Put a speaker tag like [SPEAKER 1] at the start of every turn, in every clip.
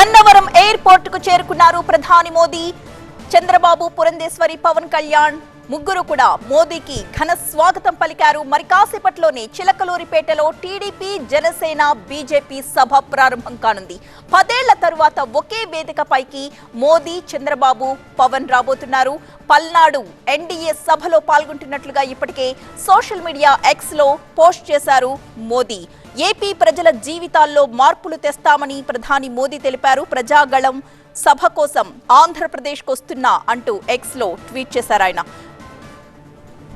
[SPEAKER 1] గన్నవరం ఎయిర్పోర్ట్కు చేరుకున్నారు ప్రధాని మోదీ. చంద్రబాబు పురంధేశ్వరి పవన్ కళ్యాణ్ ముగ్గురు కూడా మోదీకి ఘన స్వాగతం పలికారు. మరి కాసేపట్లోనే చిలకలూరిపేటలో టీడీపీ జనసేన బీజేపీ సభ ప్రారంభం కానుంది. పదేళ్ళ తరువాత ఒకే వేదికపైకి మోదీ చంద్రబాబు పవన్ రాబోతున్నారు. పల్నాడు ఎన్డీఏ సభలో పాల్గొంటున్నట్లుగా ఇప్పటికే సోషల్ మీడియా ఎక్స్లో పోస్ట్ చేశారు మోదీ. ఏపీ ప్రజల జీవితాల్లో మార్పులు తెస్తామని ప్రధాని మోదీ తెలిపారు. ప్రజాగళం సభ కోసం ఆంధ్రప్రదేశ్కు వస్తున్నా అంటూ ఎక్స్లో ట్వీట్ చేశారు ఆయన.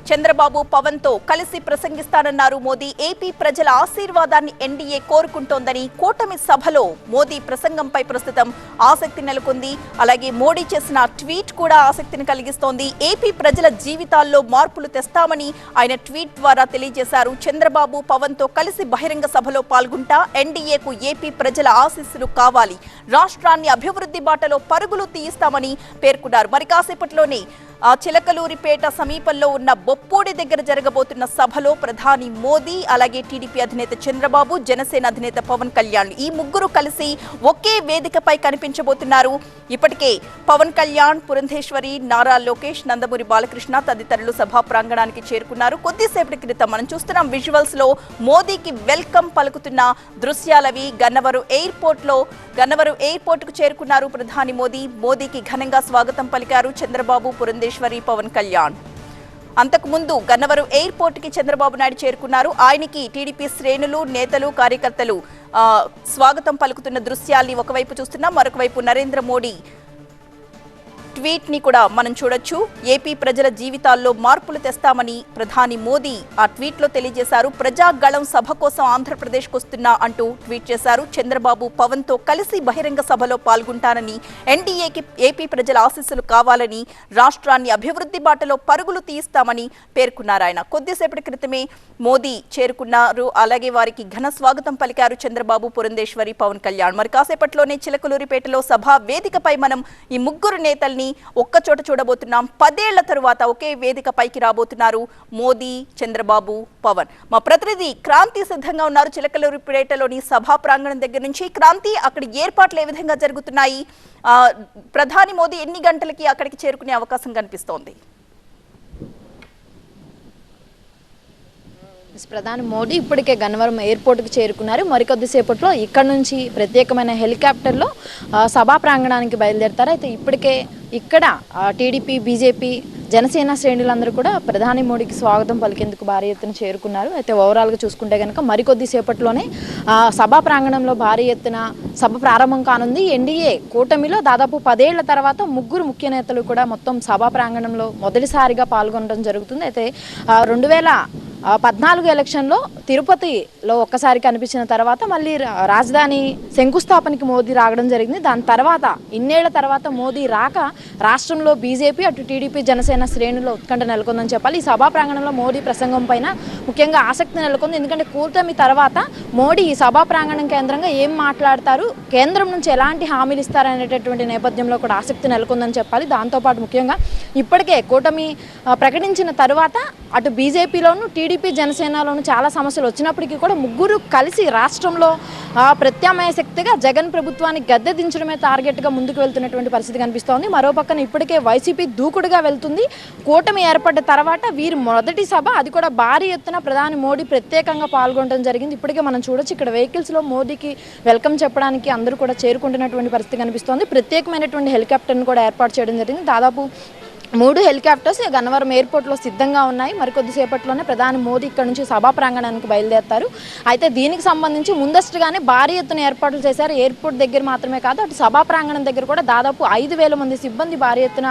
[SPEAKER 1] చంద్రబాబు పవన్తో కలిసి ప్రసంగిస్తానన్నారు మోదీ. ఏపీ ప్రజల ఆశీర్వాదాన్ని ఎన్డీఏ కోరుకుంటోందని కూటమి సభలో మోదీ ప్రసంగంపై ప్రస్తుతం ఆసక్తి నెలకొంది. అలాగే మోడీ చేసిన ట్వీట్ కూడా ఆసక్తిని కలిగిస్తోంది. ఏపీ ప్రజల జీవితాల్లో మార్పులు తెస్తామని ఆయన ట్వీట్ ద్వారా తెలియజేశారు. చంద్రబాబు పవన్తో కలిసి బహిరంగ సభలో పాల్గొంటా ఎన్డీఏకు ఏపీ ప్రజల ఆశీస్సులు కావాలి. రాష్ట్రాన్ని అభివృద్ధి బాటలో పరుగులు తీయిస్తామని పేర్కొన్నారు. మరి కాసేపట్లోనే ఆ చిలకలూరిపేట సమీపంలో ఉన్న బొప్పూడి దగ్గర జరగబోతున్న సభలో ప్రధాని మోదీ అలాగే టీడీపీ అధినేత చంద్రబాబు జనసేన అధినేత పవన్ కళ్యాణ్ ఈ ముగ్గురు కలిసి ఒకే వేదికపై కనిపించబోతున్నారు. ఇప్పటికే పవన్ కళ్యాణ్ పురంధేశ్వరి నారా లోకేష్ నందమూరి బాలకృష్ణ తదితరులు సభా ప్రాంగణానికి చేరుకున్నారు. కొద్దిసేపటి క్రితం మనం చూస్తున్నాం విజువల్స్లో మోదీకి వెల్కమ్ పలుకుతున్న దృశ్యాలవి. గన్నవరు ఎయిర్పోర్ట్లో గన్నవరం ఎయిర్పోర్ట్కు చేరుకున్నారు ప్రధాని మోదీ. మోదీకి ఘనంగా స్వాగతం పలికారు చంద్రబాబు పురంధేశ్వరి పవన్ కళ్యాణ్. అంతకుముందు గన్నవరం ఎయిర్పోర్ట్కి చంద్రబాబు నాయుడు చేరుకున్నారు. ఆయనకి టీడీపీ శ్రేణులు నేతలు కార్యకర్తలు ఆ, స్వాగతం పలుకుతున్న దృశ్యాల్ని ఒకవైపు చూస్తున్నాం. మరొక వైపు నరేంద్ర మోడీ ట్వీట్ని కూడా మనం చూడొచ్చు. ఏపీ ప్రజల జీవితాల్లో మార్పులు తెస్తామని ప్రధాని మోదీ ఆ ట్వీట్లో తెలియజేశారు. ప్రజాగళం సభ కోసం ఆంధ్రప్రదేశ్ వస్తున్నా అంటూ ట్వీట్ చేశారు. చంద్రబాబు పవన్తో కలిసి బహిరంగ సభలో పాల్గొంటానని ఎన్డీఏకి ఏపీ ప్రజల ఆశీస్సులు కావాలని రాష్ట్రాన్ని అభివృద్ధి బాటలో పరుగులు తీస్తామని పేర్కొన్నారు ఆయన. కొద్దిసేపటి క్రితమే మోదీ చేరుకున్నారు. అలాగే వారికి ఘన స్వాగతం పలికారు చంద్రబాబు పురంధేశ్వరి పవన్ కళ్యాణ్. మరి కాసేపట్లోనే చిలకలూరిపేటలో సభా వేదికపై మనం ఈ ముగ్గురు నేతల్ని ఒక్కచోట చూడబోతున్నాం. పదేళ్ళ తరువాత ఒకే వేదిక పైకి రాబోతున్నారు మోదీ చంద్రబాబు పవన్. మా ప్రతినిధి క్రాంతి సిద్ధంగా ఉన్నారు. చిలకలూరిపేటలోని సభా ప్రాంగణం దగ్గర నుంచి. క్రాంతి అక్కడ ఏర్పాట్లు ఏ విధంగా జరుగుతున్నాయి? ప్రధాని మోదీ ఎన్ని గంటలకి అక్కడికి చేరుకునే అవకాశం కనిపిస్తోంది?
[SPEAKER 2] ప్రధాని మోడీ ఇప్పటికే గన్నవరం ఎయిర్పోర్ట్కి చేరుకున్నారు. మరికొద్దిసేపట్లో ఇక్కడ నుంచి ప్రత్యేకమైన హెలికాప్టర్లో సభా ప్రాంగణానికి బయలుదేరతారు. అయితే ఇప్పటికే ఇక్కడ టీడీపీ బీజేపీ జనసేన శ్రేణులందరూ కూడా ప్రధాని మోడీకి స్వాగతం పలికేందుకు భారీ ఎత్తున చేరుకున్నారు. అయితే ఓవరాల్గా చూసుకుంటే కనుక మరికొద్దిసేపట్లోనే ఆ, సభా ప్రాంగణంలో భారీ ఎత్తున సభ ప్రారంభం కానుంది. ఎన్డీఏ కూటమిలో దాదాపు పదేళ్ళ తర్వాత ముగ్గురు ముఖ్య నేతలు కూడా మొత్తం సభా ప్రాంగణంలో మొదటిసారిగా పాల్గొనడం జరుగుతుంది. అయితే రెండు వేల పద్నాలుగు ఎలక్షన్లో తిరుపతిలో ఒక్కసారి కనిపించిన తర్వాత మళ్ళీ రా- రాజధాని శంకుస్థాపనకి మోదీ రావడం జరిగింది. దాని తర్వాత ఇన్నేళ్ళ తర్వాత మోదీ రాక రాష్ట్రంలో బీజేపీ అటు టీడీపీ జనసేన శ్రేణుల్లో ఉత్కంఠ నెలకొందని చెప్పాలి. ఈ సభా ప్రాంగణంలో మోడీ ప్రసంగం పైన ముఖ్యంగా ఆసక్తి నెలకొంది. ఎందుకంటే కూటమి తర్వాత మోడీ ఈ సభా ప్రాంగణం కేంద్రంగా ఏం మాట్లాడతారు? కేంద్రం నుంచి ఎలాంటి హామీలు ఇస్తారనేటటువంటి నేపథ్యంలో కూడా ఆసక్తి నెలకొందని చెప్పాలి. దాంతోపాటు ముఖ్యంగా ఇప్పటికే కూటమి ప్రకటించిన తర్వాత అటు బీజేపీలోనూ టీడీపీ జనసేనలోను చాలా సమస్యలు వచ్చినప్పటికీ కూడా ముగ్గురు కలిసి రాష్ట్రంలో ఆ, ప్రత్యామ్నాయ శక్తిగా జగన్ ప్రభుత్వాన్ని గద్దె దించడమే టార్గెట్గా ముందుకు వెళ్తున్నటువంటి పరిస్థితి కనిపిస్తోంది. మరో పక్కన ఇప్పటికే వైసీపీ దూకుడుగా వెళ్తుంది. కూటమి ఏర్పడ్డ తర్వాత వీరి మొదటి సభ అది కూడా భారీ ఎత్తున ప్రధాని మోడీ ప్రత్యేకంగా పాల్గొనడం జరిగింది. ఇప్పటికే మనం చూడొచ్చు ఇక్కడ వెహికల్స్లో మోడీకి వెల్కమ్ చెప్పడానికి అందరూ కూడా చేరుకుంటున్నటువంటి పరిస్థితి కనిపిస్తోంది. ప్రత్యేకమైనటువంటి హెలికాప్టర్ను కూడా ఏర్పాటు చేయడం జరిగింది. దాదాపు మూడు హెలికాప్టర్స్ గన్నవరం ఎయిర్పోర్ట్లో సిద్ధంగా ఉన్నాయి. మరికొద్దిసేపట్లోనే ప్రధాని మోదీ ఇక్కడ నుంచి సభా ప్రాంగణానికి బయలుదేరుతారు. అయితే దీనికి సంబంధించి ముందస్తుగానే భారీ ఎత్తున ఏర్పాట్లు చేశారు. ఎయిర్పోర్ట్ దగ్గర మాత్రమే కాదు అటు సభా ప్రాంగణం దగ్గర కూడా దాదాపు ఐదు వేల మంది సిబ్బంది భారీ ఎత్తున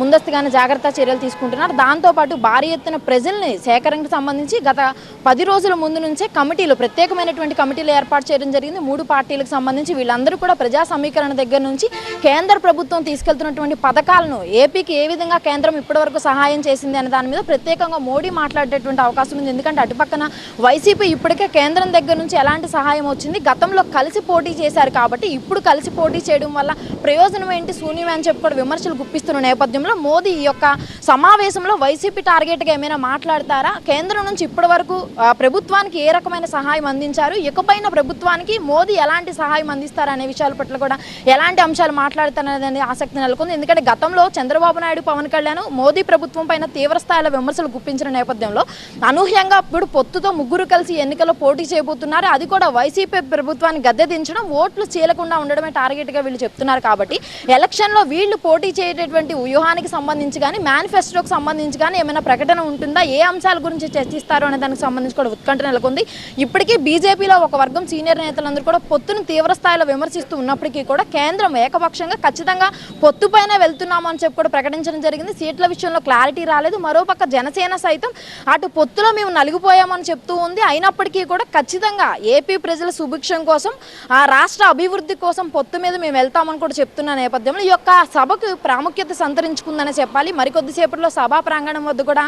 [SPEAKER 2] ముందస్తుగానే జాగ్రత్త చర్యలు తీసుకుంటున్నారు. దాంతోపాటు భారీ ఎత్తున ప్రజల్ని సేకరణకు సంబంధించి గత పది రోజుల ముందు నుంచే కమిటీలు ప్రత్యేకమైనటువంటి కమిటీలు ఏర్పాటు చేయడం జరిగింది. మూడు పార్టీలకు సంబంధించి వీళ్ళందరూ కూడా ప్రజా సమీకరణ దగ్గర నుంచి కేంద్ర ప్రభుత్వం తీసుకెళ్తున్నటువంటి పథకాలను ఏపీకి ఏ విధంగా కేంద్రం ఇప్పటివరకు సహాయం చేసింది అనే దాని మీద ప్రత్యేకంగా మోడీ మాట్లాడేటువంటి అవకాశం ఉంది. ఎందుకంటే అటుపక్కన వైసీపీ ఇప్పటికే కేంద్రం దగ్గర నుంచి ఎలాంటి సహాయం వచ్చింది? గతంలో కలిసి పోటీ చేశారు కాబట్టి ఇప్పుడు కలిసి పోటీ చేయడం వల్ల ప్రయోజనం ఏంటి? శూన్యం అని చెప్పి కూడా విమర్శలు గుప్పిస్తున్న నేపథ్యంలో మోదీ ఈ యొక్క సమావేశంలో వైసీపీ టార్గెట్గా ఏమైనా మాట్లాడతారా? కేంద్రం నుంచి ఇప్పటి వరకు ప్రభుత్వానికి ఏ రకమైన సహాయం అందించారు? ఇకపైన ప్రభుత్వానికి మోదీ ఎలాంటి సహాయం అందిస్తారు అనే విషయాల పట్ల కూడా ఎలాంటి అంశాలు మాట్లాడతారనేది ఆసక్తి నెలకొంది. ఎందుకంటే గతంలో చంద్రబాబు నాయుడు పవన్ కళ్యాణ్ మోదీ ప్రభుత్వం పైన తీవ్ర స్థాయిలో విమర్శలు గుప్పించిన నేపథ్యంలో అనూహ్యంగా ఇప్పుడు పొత్తుతో ముగ్గురు కలిసి ఎన్నికల్లో పోటీ చేయబోతున్నారు. అది కూడా వైసీపీ ప్రభుత్వాన్ని గద్దె దించడం ఓట్లు చీలకుండా ఉండడమే టార్గెట్గా వీళ్ళు చెప్తున్నారు కాబట్టి ఎలక్షన్లో వీళ్ళు పోటీ చేయటటువంటి వ్యూహానికి సంబంధించి కానీ మేనిఫెస్టోకి సంబంధించి కానీ ఏమైనా ప్రకటన ఉంటుందా? ఏ అంశాల గురించి చర్చిస్తారు అనే దానికి సంబంధించి కూడా ఉత్కంఠ నెలకొంది. ఇప్పటికీ బీజేపీలో ఒక వర్గం సీనియర్ నేతలందరూ కూడా పొత్తును తీవ్ర స్థాయిలో విమర్శిస్తూ ఉన్నప్పటికీ కూడా కేంద్రం ఏకపక్షంగా ఖచ్చితంగా పొత్తు పైన వెళ్తున్నామని చెప్పి కూడా ప్రకటించడం జరిగింది. సీట్ల విషయంలో క్లారిటీ రాలేదు. మరోపక్క జనసేన సైతం అటు పొత్తులో మేము నలిగిపోయామని చెప్తూ ఉంది. అయినప్పటికీ కూడా ఖచ్చితంగా ఏపీ ప్రజల సుభిక్షం కోసం ఆ రాష్ట్ర అభివృద్ధి కోసం పొత్తు మీద మేము వెళ్తామని కూడా చెప్తున్న నేపథ్యంలో ఈ యొక్క సభకు ప్రాముఖ్యత సంతరించుకుందనే చెప్పాలి. మరికొద్దిసేపట్లో సభా ప్రాంగణం వద్ద కూడా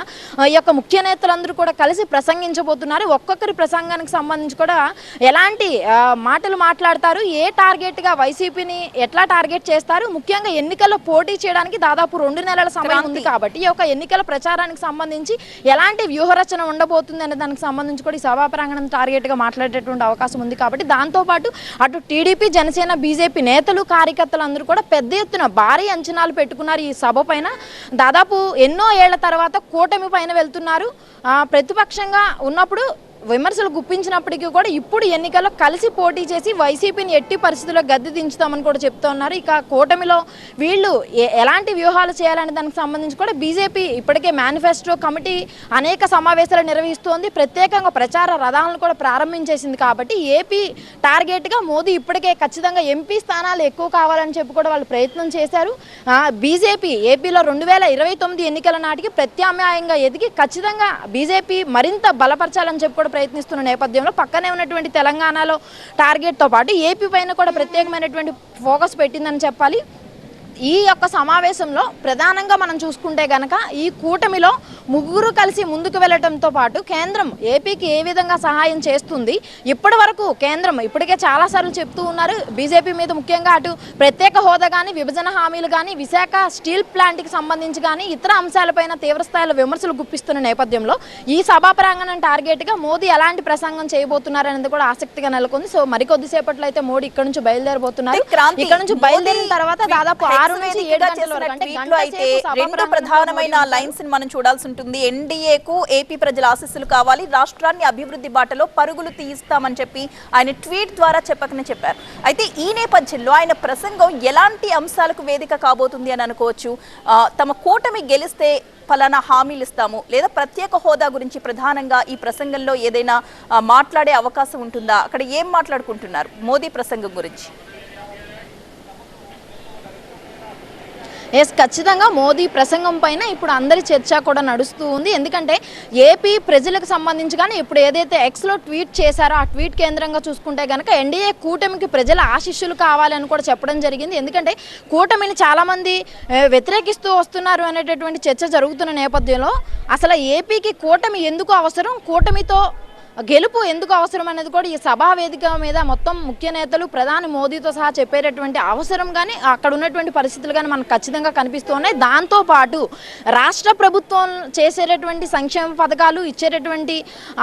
[SPEAKER 2] ఈ యొక్క ముఖ్య నేతలందరూ కూడా కలిసి ప్రసంగించబోతున్నారు. ఒక్కొక్కరి ప్రసంగానికి సంబంధించి కూడా ఎలాంటి మాటలు మాట్లాడతారు? ఏ టార్గెట్గా వైసీపీని ఎట్లా టార్గెట్ చేస్తారు? ముఖ్యంగా ఎన్నికల్లో పోటీ చేయడానికి దాదాపు రెండు నెలల సమయం ఉంది కాబట్టి ఈ యొక్క ఎన్నికల ప్రచారానికి సంబంధించి ఎలాంటి వ్యూహరచన ఉండబోతుంది అనే దానికి సంబంధించి కూడా ఈ సభా ప్రాంగణం టార్గెట్గా మాట్లాడేటువంటి అవకాశం ఉంది కాబట్టి దాంతోపాటు అటు టీడీపీ జనసేన బీజేపీ నేతలు కార్యకర్తలు అందరూ కూడా పెద్ద ఎత్తున భారీ అంచనాలు పెట్టుకున్నారు ఈ సభ పైన. దాదాపు ఎన్నో ఏళ్ళ తర్వాత కూటమి పైన వెళ్తున్నారు. ప్రతిపక్షంగా ఉన్నప్పుడు విమర్శలు గుప్పించినప్పటికీ కూడా ఇప్పుడు ఎన్నికల్లో కలిసి పోటీ చేసి వైసీపీని ఎట్టి పరిస్థితుల్లో గద్దె దించుతామని కూడా చెప్తున్నారు ఇక కూటమిలో వీళ్ళు ఎలాంటి వ్యూహాలు చేయాలనే దానికి సంబంధించి కూడా బీజేపీ ఇప్పటికే మేనిఫెస్టో కమిటీ అనేక సమావేశాలు నిర్వహిస్తోంది. ప్రత్యేకంగా ప్రచార రథాలను కూడా ప్రారంభించేసింది కాబట్టి ఏపీ టార్గెట్గా మోదీ ఇప్పటికే ఖచ్చితంగా ఎంపీ స్థానాలు ఎక్కువ కావాలని చెప్పి కూడా వాళ్ళు ప్రయత్నం చేశారు. బీజేపీ ఏపీలో రెండు వేల ఇరవై తొమ్మిది ఎన్నికల నాటికి ప్రత్యామ్నాయంగా ఎదిగి ఖచ్చితంగా బీజేపీ మరింత బలపరచాలని చెప్పి కూడా ప్రయత్నిస్తున్న నేపథ్యంలో పక్కనే ఉన్నటువంటి తెలంగాణలో టార్గెట్తో పాటు ఏపీ పైన కూడా ప్రత్యేకమైనటువంటి ఫోకస్ పెట్టిందని చెప్పాలి. ఈ యొక్క సమావేశంలో ప్రధానంగా మనం చూసుకుంటే గనక ఈ కూటమిలో ముగ్గురు కలిసి ముందుకు వెళ్ళటంతో పాటు కేంద్రం ఏపీకి ఏ విధంగా సహాయం చేస్తుంది? ఇప్పటి వరకు కేంద్రం ఇప్పటికే చాలాసార్లు చెప్తూ ఉన్నారు. బీజేపీ మీద ముఖ్యంగా అటు ప్రత్యేక హోదా కానీ విభజన హామీలు కానీ విశాఖ స్టీల్ ప్లాంట్కి సంబంధించి కానీ ఇతర అంశాలపైన తీవ్ర స్థాయిలో విమర్శలు గుప్పిస్తున్న నేపథ్యంలో ఈ సభా ప్రాంగణం టార్గెట్గా మోదీ ఎలాంటి ప్రసంగం చేయబోతున్నారనేది కూడా ఆసక్తిగా నెలకొంది. సో మరికొద్దిసేపట్లో అయితే మోడీ ఇక్కడ నుంచి బయలుదేరబోతున్నారు. ఇక్కడ నుంచి బయలుదేరిన తర్వాత దాదాపు ఆరు
[SPEAKER 1] అయితే రెండు ప్రధానమైన లైన్స్ని మనం చూడాల్సి ఉంటుంది. ఎన్డీఏకు ఏపీ ప్రజల ఆశీస్సులు కావాలి. రాష్ట్రాన్ని అభివృద్ధి బాటలో పరుగులు తీయిస్తామని చెప్పి ఆయన ట్వీట్ ద్వారా చెప్పకనే చెప్పారు. అయితే ఈ నేపథ్యంలో ఆయన ప్రసంగం ఎలాంటి అంశాలకు వేదిక కాబోతుంది అని అనుకోవచ్చు. తమ కూటమి గెలిస్తే ఫలానా హామీలు ఇస్తాము. లేదా ప్రత్యేక హోదా గురించి ప్రధానంగా ఈ ప్రసంగంలో ఏదైనా మాట్లాడే అవకాశం ఉంటుందా? అక్కడ ఏం మాట్లాడుకుంటున్నారు? మోదీ ప్రసంగం గురించి.
[SPEAKER 2] ఎస్ ఖచ్చితంగా మోదీ ప్రసంగం పైన ఇప్పుడు అందరి చర్చ కూడా నడుస్తూ ఉంది. ఎందుకంటే ఏపీ ప్రజలకు సంబంధించి కానీ ఇప్పుడు ఏదైతే ఎక్స్లో ట్వీట్ చేశారో ఆ ట్వీట్ కేంద్రంగా చూసుకుంటే కనుక ఎన్డీఏ కూటమికి ప్రజల ఆశీస్సులు కావాలని కూడా చెప్పడం జరిగింది. ఎందుకంటే కూటమిని చాలామంది వ్యతిరేకిస్తూ వస్తున్నారు అనేటటువంటి చర్చ జరుగుతున్న నేపథ్యంలో అసలు ఏపీకి కూటమి ఎందుకు అవసరం? కూటమితో గెలుపు ఎందుకు అవసరం అనేది కూడా ఈ సభా వేదిక మీద మొత్తం ముఖ్య నేతలు ప్రధాని మోదీతో సహా చెప్పేటటువంటి అవసరం కానీ అక్కడ ఉన్నటువంటి పరిస్థితులు కానీ మనకు ఖచ్చితంగా కనిపిస్తూ ఉన్నాయి. దాంతోపాటు రాష్ట్ర ప్రభుత్వం చేసేటటువంటి సంక్షేమ పథకాలు ఇచ్చేటటువంటి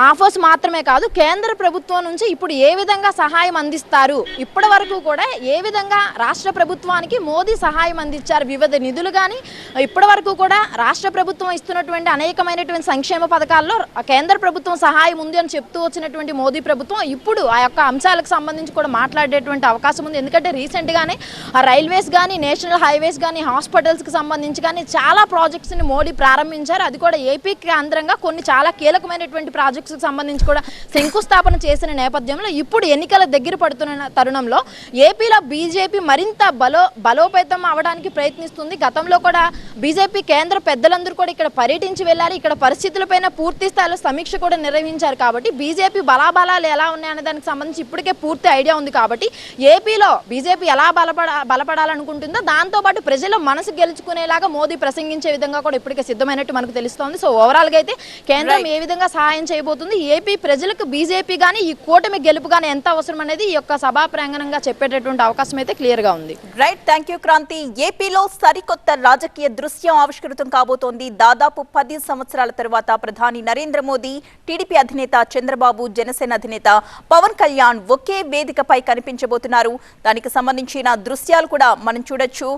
[SPEAKER 2] ఆఫర్స్ మాత్రమే కాదు కేంద్ర ప్రభుత్వం నుంచి ఇప్పుడు ఏ విధంగా సహాయం అందిస్తారు? ఇప్పటి వరకు కూడా ఏ విధంగా రాష్ట్ర ప్రభుత్వానికి మోదీ సహాయం అందించారు? వివిధ నిధులు కానీ ఇప్పటి వరకు కూడా రాష్ట్ర ప్రభుత్వం ఇస్తున్నటువంటి అనేకమైనటువంటి సంక్షేమ పథకాల్లో కేంద్ర ప్రభుత్వం సహాయం ఉంది అని చెప్తూ వచ్చినటువంటి మోదీ ప్రభుత్వం ఇప్పుడు ఆ యొక్క అంశాలకు సంబంధించి కూడా మాట్లాడేటువంటి అవకాశం ఉంది. ఎందుకంటే రీసెంట్గానే ఆ రైల్వేస్ కానీ నేషనల్ హైవేస్ కానీ హాస్పిటల్స్కి సంబంధించి కానీ చాలా ప్రాజెక్ట్స్ని మోడీ ప్రారంభించారు. అది కూడా ఏపీ కేంద్రంగా కొన్ని చాలా కీలకమైనటువంటి ప్రాజెక్ట్స్కి సంబంధించి కూడా శంకుస్థాపన చేసిన నేపథ్యంలో ఇప్పుడు ఎన్నికల దగ్గర పడుతున్న తరుణంలో ఏపీలో బీజేపీ మరింత బలో బలోపేతం అవడానికి ప్రయత్నిస్తుంది. గతంలో కూడా బీజేపీ కేంద్ర పెద్దలందరూ కూడా ఇక్కడ పర్యటించి వెళ్ళారు. ఇక్కడ పరిస్థితులపైన పూర్తి స్థాయిలో సమీక్ష కూడా నిర్వహించారు. కాబట్టి కాబట్టి బీజేపీ బలాబలాలు ఎలా ఉన్నాయనే దానికి సంబంధించి ఇప్పటికే పూర్తి ఐడియా ఉంది కాబట్టి ఏపీలో బీజేపీ ఎలా బలపడ బలపడాలనుకుంటుందో దాంతోపాటు ప్రజల మనసు గెలుచుకునేలాగా మోదీ ప్రసంగించే విధంగా కూడా ఇప్పటికే సిద్ధమైనట్టు మనకు తెలుస్తోంది. సో ఓవరాల్గా అయితే కేంద్రం ఏ విధంగా సహాయం చేయబోతుంది? ఏపీ ప్రజలకు బీజేపీ కానీ ఈ కూటమి గెలుపు కానీ ఎంత అవసరం అనేది ఈ యొక్క సభా ప్రాంగణంగా చెప్పేటటువంటి అవకాశం అయితే క్లియర్గా ఉంది.
[SPEAKER 1] రైట్ థ్యాంక్ యూ క్రాంతి ఏపీలో సరికొత్త రాజకీయ దృశ్యం ఆవిష్కృతం కాబోతోంది. దాదాపు పది సంవత్సరాల తరువాత ప్రధాని నరేంద్ర మోదీ టీడీపీ అధినేత చంద్రబాబు జనసేన అధినేత పవన్ కళ్యాణ్ ఒకే వేదికపై కనిపించబోతున్నారు. దానికి సంబంధించిన దృశ్యాలు కూడా మనం చూడొచ్చు.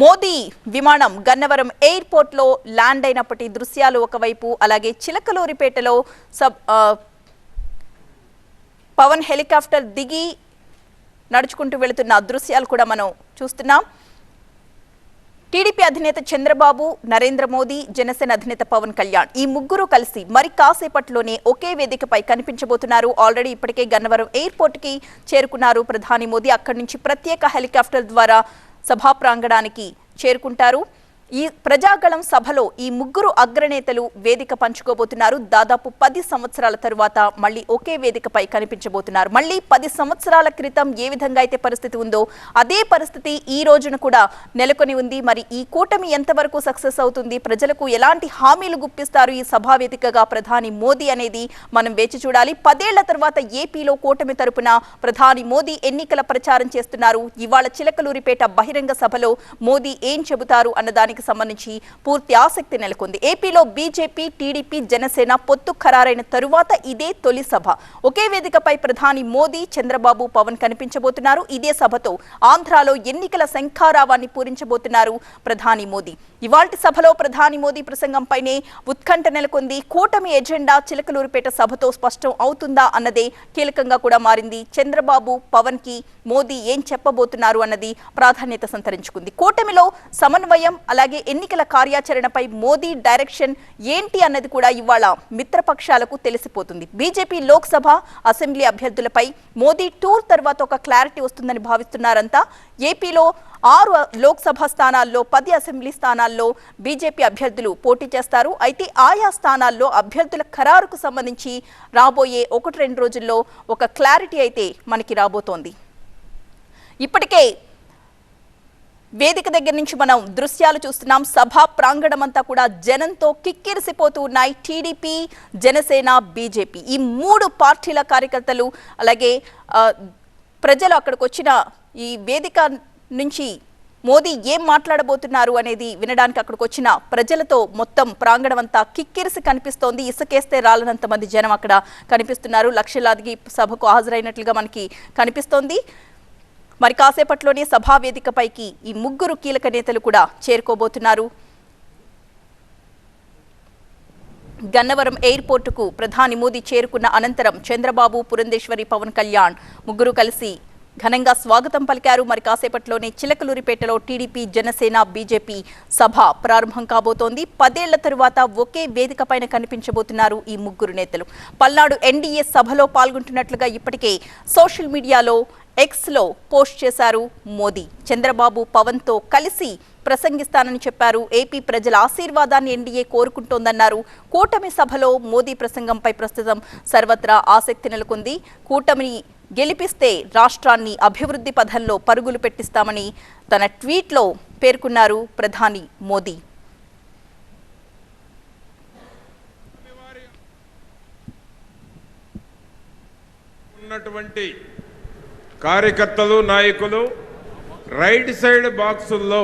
[SPEAKER 1] మోదీ విమానం గన్నవరం ఎయిర్పోర్ట్లో ల్యాండ్ అయినప్పటి దృశ్యాలు ఒకవైపు అలాగే చిలకలూరిపేటలో సబ్ పవన్ హెలికాప్టర్ దిగి నడుచుకుంటూ వెళుతున్న దృశ్యాలు కూడా మనం చూస్తున్నాం. టీడీపీ అధినేత చంద్రబాబు నరేంద్ర మోదీ జనసేన అధినేత పవన్ కళ్యాణ్ ఈ ముగ్గురు కలిసి మరి కాసేపట్లోనే ఒకే వేదికపై కనిపించబోతున్నారు. ఆల్రెడీ ఇప్పటికే గన్నవరం ఎయిర్పోర్ట్కి చేరుకున్నారు ప్రధాని మోదీ. అక్కడి నుంచి ప్రత్యేక హెలికాప్టర్ ద్వారా సభా ప్రాంగణానికి చేరుకుంటారు. ఈ ప్రజాగళం సభలో ఈ ముగ్గురు అగ్రనేతలు వేదిక పంచుకోబోతున్నారు. దాదాపు పది సంవత్సరాల తరువాత మళ్ళీ ఒకే వేదికపై కనిపించబోతున్నారు. మళ్ళీ పది సంవత్సరాల క్రితం ఏ విధంగా అయితే పరిస్థితి ఉందో అదే పరిస్థితి ఈ రోజున కూడా నెలకొని ఉంది. మరి ఈ కూటమి ఎంతవరకు సక్సెస్ అవుతుంది? ప్రజలకు ఎలాంటి హామీలు గుప్పిస్తారు? ఈ సభా వేదికగా ప్రధాని మోదీ అనేది మనం వేచి చూడాలి. పదేళ్ళ తర్వాత ఏపీలో కూటమి తరపున ప్రధాని మోదీ ఎన్నికల ప్రచారం చేస్తున్నారు. ఇవాళ చిలకలూరిపేట బహిరంగ సభలో మోదీ ఏం చెబుతారు అన్నదానికి సంబంధించి పూర్తి ఆసక్తి నెలకొంది. ఏపీలో బీజేపీ టీడీపీ జనసేన పొత్తు ఖరారైన తరువాత ఇదే తొలి సభ. ఒకే వేదికపై ప్రధాని మోదీ చంద్రబాబు పవన్ కనిపించబోతున్నారు. ఇదే సభతో ఆంధ్రాలో ఎన్నికల శంఖారావాన్ని పూరించబోతున్నారు ప్రధాని మోదీ. ఇవాల్టి సభలో ప్రధాని మోదీ ప్రసంగంపైనే ఉత్కంఠ నెలకొంది. కూటమి ఎజెండా చిలకలూరుపేట సభతో స్పష్టం అవుతుందా అన్నదే కీలకంగా కూడా మారింది. చంద్రబాబు పవన్కి మోదీ ఏం చెప్పబోతున్నారు అన్నది ప్రాధాన్యత సంతరించుకుంది. కూటమిలో సమన్వయం అలాగే ఎన్నికల కార్యాచరణపై మోదీ డైరెక్షన్ ఏంటి అన్నది కూడా ఇవాళ మిత్రపక్షాలకు తెలిసిపోతుంది. బీజేపీ లోక్సభ అసెంబ్లీ అభ్యర్థులపై మోదీ టూర్ తర్వాత ఒక క్లారిటీ వస్తుందని భావిస్తున్నారంతా. ఏపీలో ఆరు లోక్సభ స్థానాల్లో పది అసెంబ్లీ స్థానాల్లో బీజేపీ అభ్యర్థులు పోటీ చేస్తారు. అయితే ఆయా స్థానాల్లో అభ్యర్థుల ఖరారుకు సంబంధించి రాబోయే ఒకటి రెండు రోజుల్లో ఒక క్లారిటీ అయితే మనకి రాబోతోంది. ఇప్పటికే వేదిక దగ్గర నుంచి మనం దృశ్యాలు చూస్తున్నాం. సభా ప్రాంగణం అంతా కూడా జనంతో కిక్కిరిసిపోతూ ఉన్నాయి. టీడీపీ జనసేన బీజేపీ ఈ మూడు పార్టీల కార్యకర్తలు అలాగే ప్రజలు అక్కడికి వచ్చిన ఈ వేదిక నుంచి మోదీ ఏం మాట్లాడబోతున్నారు అనేది వినడానికి అక్కడికి వచ్చిన ప్రజలతో మొత్తం ప్రాంగణం అంతా కిక్కిరిసి కనిపిస్తోంది. ఇసుకేస్తే రాలనంత మంది జనం అక్కడ కనిపిస్తున్నారు. లక్షలాదికి సభకు హాజరైనట్లుగా మనకి కనిపిస్తోంది. మరి కాసేపట్లోనే సభా వేదికపైకి ఈ ముగ్గురు కీలక నేతలు కూడా చేరుకోబోతున్నారు. గన్నవరం ఎయిర్పోర్టుకు ప్రధాని మోదీ చేరుకున్న అనంతరం చంద్రబాబు పురంధేశ్వరి పవన్ కళ్యాణ్ ముగ్గురు కలిసి ఘనంగా స్వాగతం పలికారు. మరి కాసేపట్లోనే చిలకలూరిపేటలో టీడీపీ జనసేన బీజేపీ సభ ప్రారంభం కాబోతోంది. పదేళ్ళ తరువాత ఒకే వేదిక పైన కనిపించబోతున్నారు ఈ ముగ్గురు నేతలు. పల్నాడు ఎన్డీఏ సభలో పాల్గొంటున్నట్లుగా ఇప్పటికే సోషల్ మీడియాలో ఎక్స్లో పోస్ట్ చేశారు మోదీ. చంద్రబాబు పవన్తో కలిసి ప్రసంగిస్తానని చెప్పారు. ఏపీ ప్రజల ఆశీర్వాదాన్ని ఎన్డీఏ కోరుకుంటోందన్నారు. కూటమి సభలో మోదీ ప్రసంగంపై ప్రస్తుతం సర్వత్రా ఆసక్తి నెలకొంది. కూటమిని గెలిపిస్తే రాష్ట్రాన్ని అభివృద్ధి పథంలో పరుగులు పెట్టిస్తామని తన ట్వీట్లో పేర్కొన్నారు ప్రధాని మోదీ.
[SPEAKER 3] ఉన్నటువంటి కార్యకర్తలు నాయకులు రైట్ సైడ్ బాక్సుల్లో